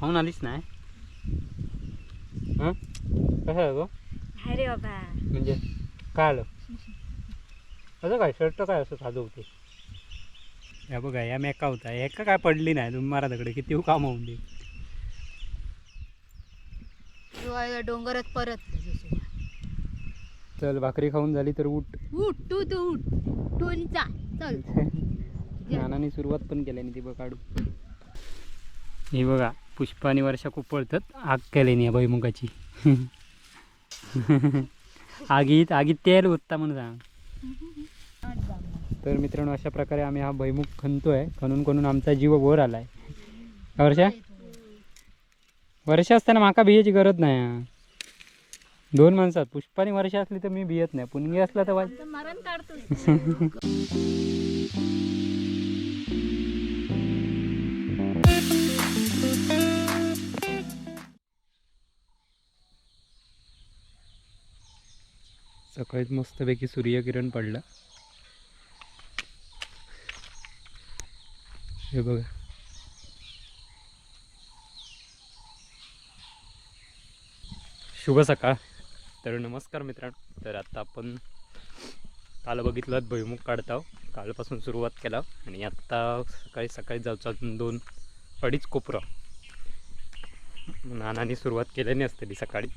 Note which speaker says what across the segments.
Speaker 1: खाऊन आलीच नाही हां कसं आहे गो
Speaker 2: अरे बाबा
Speaker 1: म्हणजे काय आलं असं काय शर्ट काय असं साधं होते या बघा या मेका होता. एका काय पडली नाही? तुम्ही मारा दगडे. किती काम होऊन दे.
Speaker 2: डोंगरात परत
Speaker 1: चल भाकरी खाऊन झाली तर उठ.
Speaker 2: उठ तू तू उठ. टोनी चा चल.
Speaker 1: नानाने सुरुवात पण केल्याने ती बघ काढू. ही बघा पुष्पा आणि वर्षा खूप पळतात. आग केल्याने या भैमुगाची आगीत आगीत तेल उत्ता म्हणून सांग. तर मित्रांनो अशा प्रकारे आम्ही हा भैमुख खणतोय. खणून खणून आमचा जीव वर आलाय. का वर्षा? वर्षा असताना माका बियाची गरज नाही. दोन माणसात. पुष्पाने वर्षा असली तर मी बियत नाही. पुणगी असला तर वाज सकाळीच मस्तपैकी सूर्यकिरण पडला. हे बघा. शुभ सकाळ. तर नमस्कार मित्रांनो. तर आता आपण काल बघितलं भुईमुग काढताव हो. कालपासून सुरुवात केला हो. आणि आत्ता सकाळी सकाळी जाऊचा अजून दोन अडीच कोपरं. नानाने सुरुवात केल्याने असतली सकाळीच.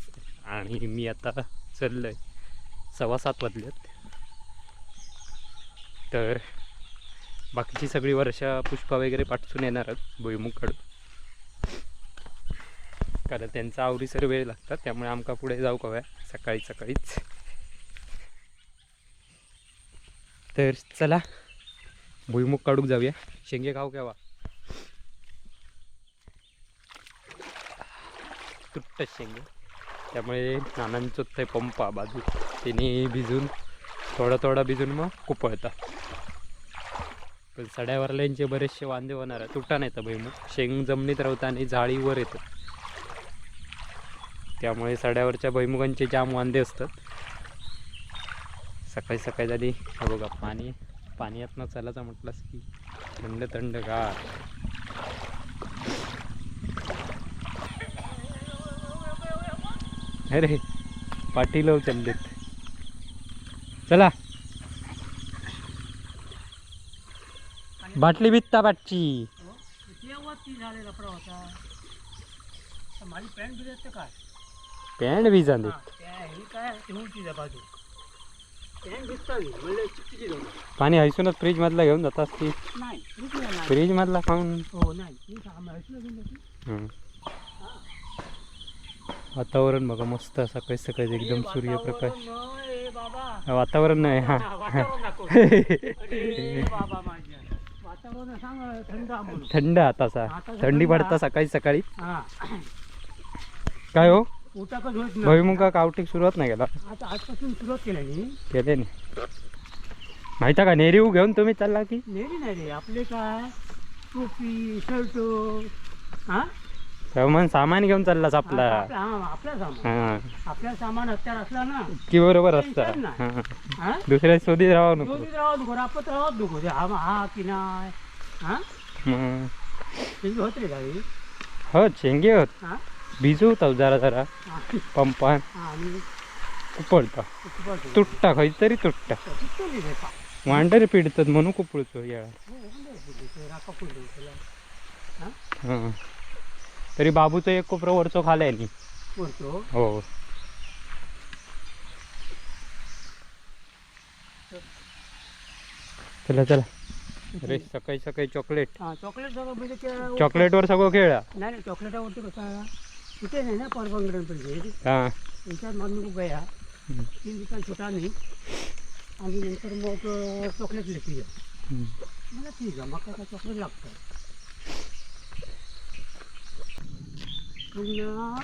Speaker 1: आणि मी आता चाललं आहे सव्वा सात वाजलेत. तर बाकीची सगळी वर्षा पुष्पा वगैरे पाठसून येणारच भुईमुग काढून कारण त्यांचा आवरीसर वेळ लागतात त्यामुळे आमका पुढे जाऊ कव्या सकाळी सकाळीच. तर चला भुईमुख काढूक जाऊया. शेंगे खाऊ केव्हा? तुट्ट शेंगे. त्यामुळे नानांचं ते पंप बाजू. तिने भिजून थोडा थोडा भिजून मग कुपळता पण सड्यावरल्यांचे बरेचसे वांदे होणार आहे तुटा नाही तर भुईमुग शेंग जमिनीत राहतं आणि जाळीवर येतं. त्यामुळे सड्यावरच्या भैमुगांचे जाम वांदे असतात. सकाळी सकाळी झाली. हे बघा पाणी पाण्यातनं चालायचं म्हटलंस की थंड थंड गार अरे पाटील चाललेत चला. बाटली बित्ता बाटची.
Speaker 3: माझी पॅन्ट बिघडते काय
Speaker 1: पॅन्ट
Speaker 3: हे
Speaker 1: पाणी हैसूनच फ्रीज मधला घेऊन
Speaker 3: आहे ना
Speaker 1: फ्रीज मधला खाऊन
Speaker 3: हो नाही मी सांग म्हटलं घेऊन जाते.
Speaker 1: हं. वातावरण बघा मस्त सकाळी सकाळी एकदम सूर्यप्रकाश.
Speaker 3: वातावरण नाही
Speaker 1: हा.
Speaker 3: थंड आहे म्हणून
Speaker 1: आताचा थंडी पडता सकाळी सकाळी. काय हो?
Speaker 3: उठाकच
Speaker 1: भुईमुगा कावटीक सुरुवात नाही केला.
Speaker 3: आजपासून सुरुवात केल्याने
Speaker 1: केले नाही. माहीत का नेरीव घेऊन तुम्ही चालला की?
Speaker 3: नेरी नाही रे आपले काय? टोपी शर्ट हा?
Speaker 1: मग सामान घेऊन चाललास आपला.
Speaker 3: आपला हा, सामान. आपला सामान हत्यार असला ना
Speaker 1: की बरोबर असता. दुसऱ्या शोधीत राहा नको.
Speaker 3: रापत नको हा हा की नाही? हा?
Speaker 1: मग
Speaker 3: ते होत रे गाडी
Speaker 1: हो शेंगे होत. भिजू होता जरा जरा. पंपान कुपळता. तुटता खंयतरी तुटता
Speaker 3: तुटतली रे पा.
Speaker 1: वांडर पिडतात म्हणून कुपळतो येळा
Speaker 3: हो,
Speaker 1: तरी बाबूचं एक कोपरा वरचो खालाय नी
Speaker 3: बोलतो
Speaker 1: हो. चला चला. अरे सकाळी सकाळी चॉकलेट
Speaker 3: हा चॉकलेट सगळं म्हणजे ते-
Speaker 1: चॉकलेटवर सगळं खेळा.
Speaker 3: नाही नाही चॉकलेटावरती कसं नाही ना परवानगड पाहिजे
Speaker 1: हां.
Speaker 3: त्याच्यात मागणी खूप गया
Speaker 1: हम्म.
Speaker 3: तीन दुकान छोटा नाही. आणि नंतर मग अं, चॉकलेट
Speaker 1: हम्म.
Speaker 3: मला ठीक आहे मग काय चॉकलेट लागतं. पुन्हा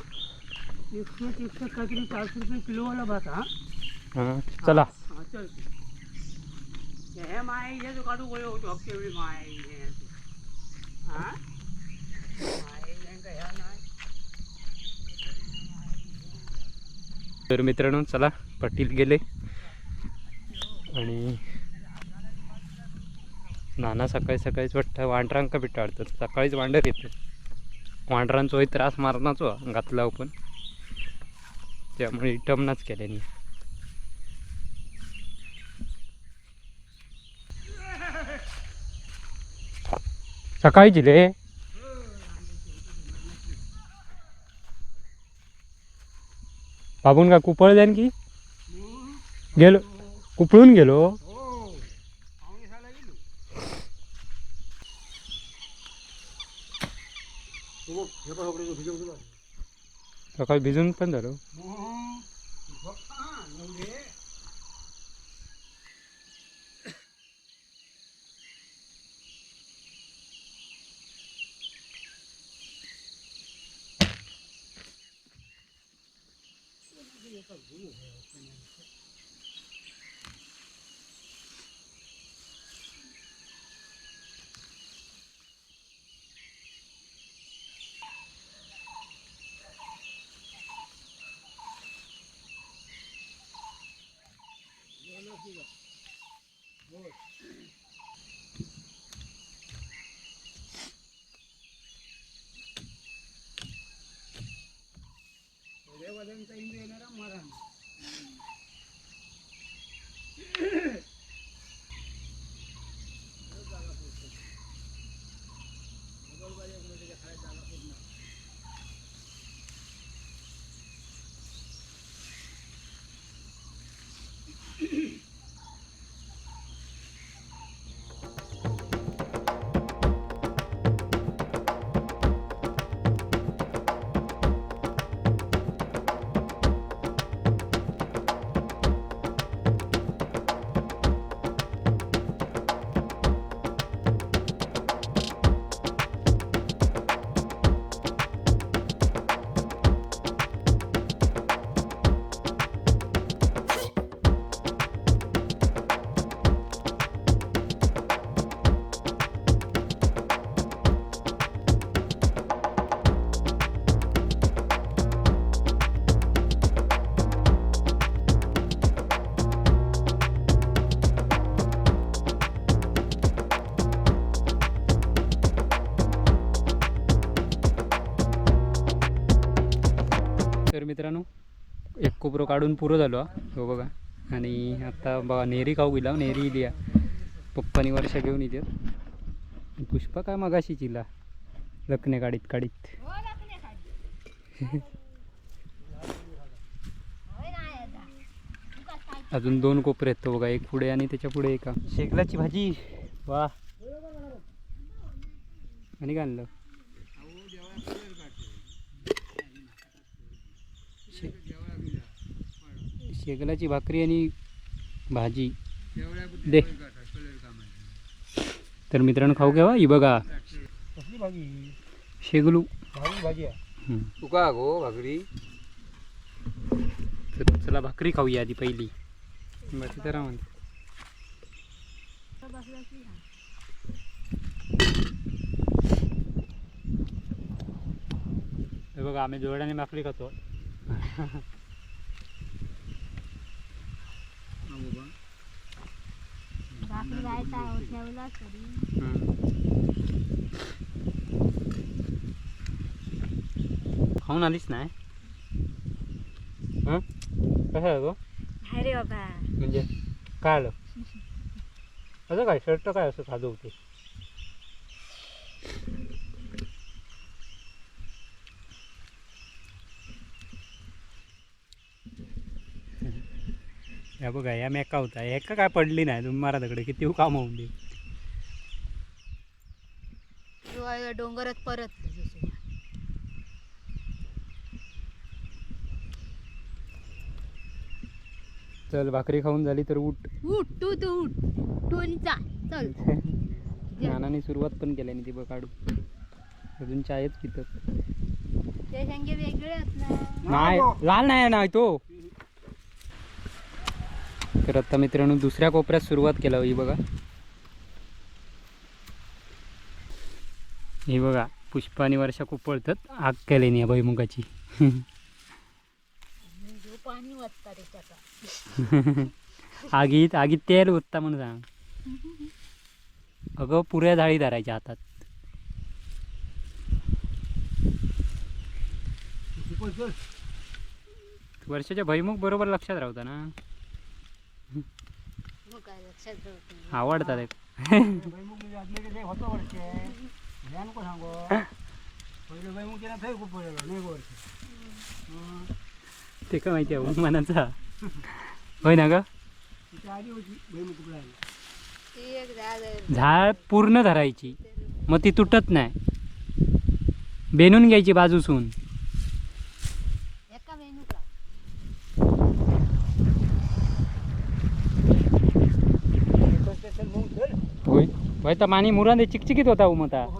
Speaker 3: एकशे एकशे काहीतरी चारशे रुपये किलोवाला भात हा?
Speaker 1: हां चला.
Speaker 3: हा, चल. हे माय हे जो काढू गयो होतो हप्ते वेळी माय हे. हा? माय हे काय ह्या नाही.
Speaker 1: तर मित्रांनो चला पाटील गेले. आणि नाना सकाळी सकाळीच वाटतं वांडरांका बिटाडतात सकाळीच वांडर येतं. वांडरांचोय त्रास मारनाचो हो, घातला पण त्यामुळे टमनाच केल्यानी. सकाळी रे. बाबून का कुपळ जाईन की? गेलो. कुपळून गेलो? 그거 배가 그래도 그 정도는 아니야. 약간 미준 팬다로. कोपरं काढून पुरं झालो हा. हो बघा. आणि आता बघा नेरी खाऊ गेला नेरी इली हा. पप्पानी वर्षा घेऊन येतात पुष्पा काय मगाशी चिला लकणे काढीत काढीत. अजून दोन कोपरे आहेत तो बघा एक पुढे आणि त्याच्या पुढे एका. शेगलाची भाजी. वा. आणि काय आणलं? शेगलाची भाकरी आणि भाजी. दे. तर मित्रांनो खाऊ घ्यावा ही बघा.
Speaker 3: कसली भाजी?
Speaker 1: शेगलू.
Speaker 3: भाजी भाजी आहे.
Speaker 1: हम्म.
Speaker 3: तुका गो भाकरी?
Speaker 1: तर चला भाकरी खाऊया आधी पहिली. बाकी तर म्हणते हे बघा आम्ही जोड्याने भाकरी खातो
Speaker 2: बाकी जायचा ठेवला तरी
Speaker 1: खाऊन आलीच नाही हां? कसं गो?
Speaker 2: अरे बाबा.
Speaker 1: म्हणजे काय आलं? असं काय शर्ट काय असं साधं या बघा या मेका होता. एका काय पडली नाही? तुम्ही मारा दगड किती काम होऊन दे.
Speaker 2: डोंगरात परत.
Speaker 1: चल भाकरी खाऊन झाली तर उठ.
Speaker 2: उठ तू तू उठ चा चल.
Speaker 1: नानाने सुरुवात पण केल्याने ती बघ काढू अजून चायच पितात
Speaker 2: ते वेगळे
Speaker 1: नाही लाल नाही आहे ना तो. तर आता मित्रांनो दुसऱ्या कोपऱ्यात सुरुवात केला हो ही बघा. ही बघा पुष्प आणि वर्षा खूप पळतात. आग केली या
Speaker 2: भैमुगाची
Speaker 1: आगीत आगीत तेल उत्ता म्हणून सांग. अगं पुऱ्या जाळी धरायच्या हातात. वर्षाच्या भैमुख बरोबर लक्षात राहता ना? आवडतात
Speaker 3: ते
Speaker 1: का माहिती आहे मनाचा होय ना ग?
Speaker 2: झाड
Speaker 1: झाड पूर्ण धरायची. मग ती तुटत नाही. बेनून घ्यायची बाजूसून
Speaker 2: एका मेनूक लाव
Speaker 3: मग चल
Speaker 1: होय तर मानी मुरांदे चिकचिकीत होता उमता
Speaker 3: हो,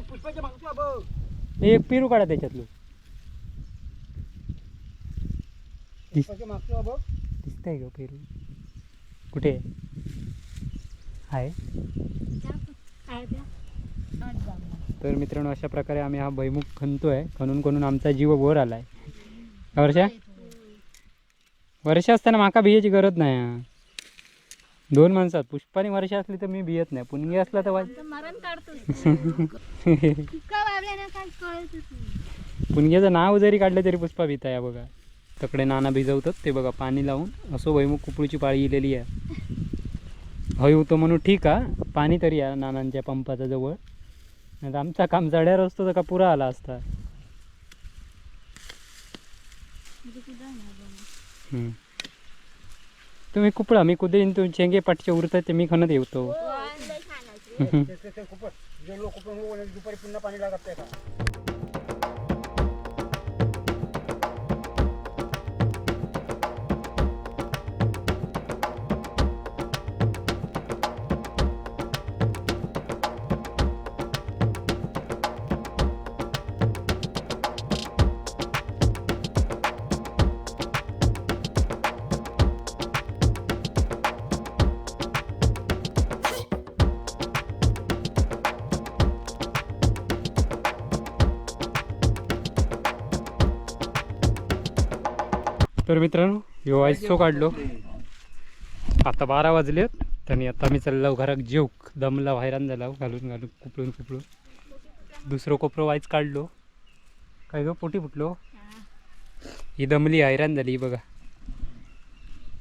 Speaker 3: पुष्पाच्या मागचा बघ
Speaker 1: एक पेरू काढा त्याच्यातलं.
Speaker 3: पुष्पाच्या मागचा बघ
Speaker 1: दिसतंय ग पेरू. कुठे? आहे. तर मित्रांनो अशा प्रकारे आम्ही हा भैमुख खणतोय. खणून खणून आमचा जीव वर आलाय. वर्षा? वर्ष असताना माका बियाची गरज नाही. हा. दोन माणसात. पुष्पाने वर्ष असली तर मी बियत नाही. पुणगी असला तर वाज
Speaker 2: मरण काढतो
Speaker 1: पुणग्याचं नाव जरी काढलं तरी पुष्पा भीता या बघा. तकडे नाना भिजवतात ते बघा पाणी लावून. असो भैमुख कुपळीची पाळी इलेली आहे. हय होतं म्हणून ठीक आ पाणी तरी या नानांच्या पंपाच्या जवळ. नाही तर आमचा काम चढ्यावर असतो तर का पुरा आला असता. हम्म. तुम्ही कुपळा मी कुदेन तुम्ही चेंगे पाठचे उरतात ते मी खणत येतो
Speaker 3: हो, दुपारी पुन्हा पाणी लागत
Speaker 1: तर मित्रांनो ह्यो आयसो काढलो. आता बारा वाजलेत आणि आता मी चाललो घरात जेवक. दमला हैराण झाला घालून घालून कुपळून कुपळून. दुसरं कोपरं वाईच काढलो. काय ग पोटी फुटलो? ही दमली हैराण झाली ही बघा.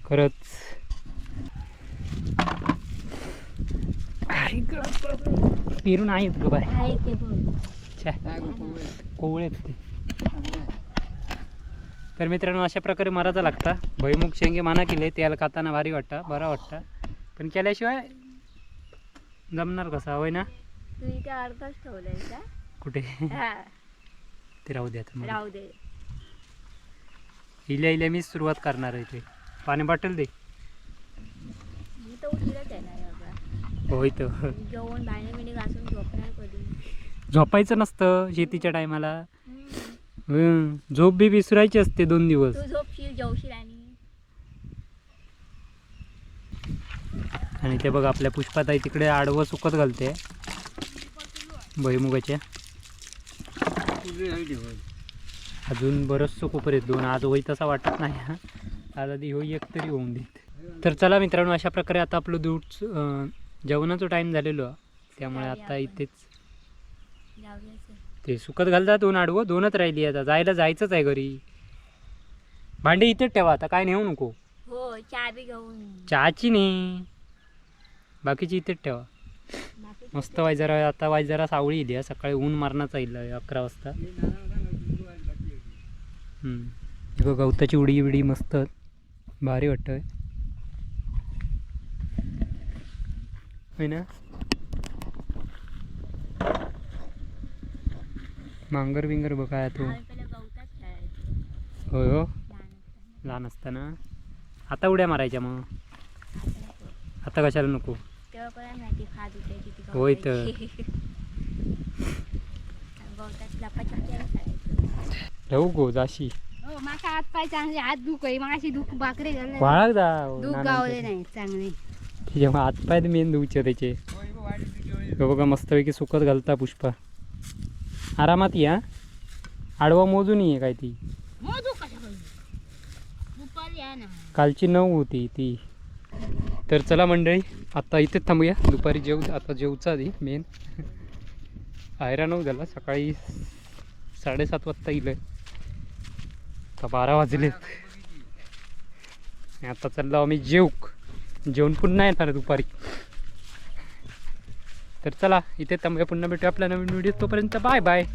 Speaker 1: खरंच. पेरून आहेत ग बाय छे. तर मित्रांनो अशा प्रकारे मारायचा लागता. भैमुख शेंगे माना केले त्याला खाताना भारी वाटता बरा वाटता. पण केल्याशिवाय जमणार कसा? होय ना? कुठे?
Speaker 2: हा,
Speaker 1: ते राहू द्या आता
Speaker 2: दे.
Speaker 1: इल्या इल्या मीच सुरुवात करणार आहे ते पाणी बाटल दे.
Speaker 2: मी तर
Speaker 1: होय झोपायचं नसतं शेतीच्या टायमाला.
Speaker 2: हम्म.
Speaker 1: झोप बी विसरायची असते दोन दिवस
Speaker 2: तू झोपशील जेवशील आणि
Speaker 1: आणि ते बघ आपल्या पुष्पात आहे तिकडे आडवं सुकत घालते
Speaker 3: होय.
Speaker 1: अजून बरंचसं कोपर आहेत दोन आज होई तसा वाटत नाही हा आज आधी होई एक तरी होऊन देत तर चला मित्रांनो अशा प्रकारे आता आपलं दूध जेवणाचं टाईम झालेलो आहे. त्यामुळे आता. इथेच
Speaker 2: जाऊया.
Speaker 1: ते सुकत घालतात दोन आडवं दोनच राहिली आता. जायला जायचंच आहे घरी. भांडे इथेच ठेवा आता काय नेऊ नको.
Speaker 2: हो चहा बी घेऊन.
Speaker 1: चहाची नाही. बाकीची इथेच ठेवा. मस्त वाय जरा आता वाय जरा सावळी येईल सकाळी ऊन मारण्याचा येईल अकरा वाजता. गवताची उडी बिडी मस्त भारी वाटतं होय ना? मांगर बिंगर बघा तो होय हो.
Speaker 2: लहान असताना.
Speaker 1: आता उड्या मारायच्या मग?
Speaker 2: आता
Speaker 1: कशाला नको? होय तर. राहू गो जाशी.
Speaker 2: हो माझा हात पाय चांगले हात दुख आहे माझी दुख बाकरे
Speaker 1: वाळाक जा
Speaker 2: दुख गावले नाही चांगले.
Speaker 1: जेव्हा हातपाय मेन धुवचे त्याचे. बघा मस्तपैकी सुकत घालता पुष्पा. आरामात या. आडवा मोजून ये काय ती. कालची नऊ होती ती. तर चला मंडळी आता इथेच थांबूया. दुपारी जेव आता जेवचा आधी मेन आयरा नऊ झाला सकाळी साडेसात वाजता येईल आता बारा वाजलेत. आणि आता चाललो आम्ही जेवक. जेवण पुन्हा येणार दुपारी. तर चला इथे थांबूया पुन्हा भेटूया आपल्या नवीन व्हिडिओ तोपर्यंत. Bye bye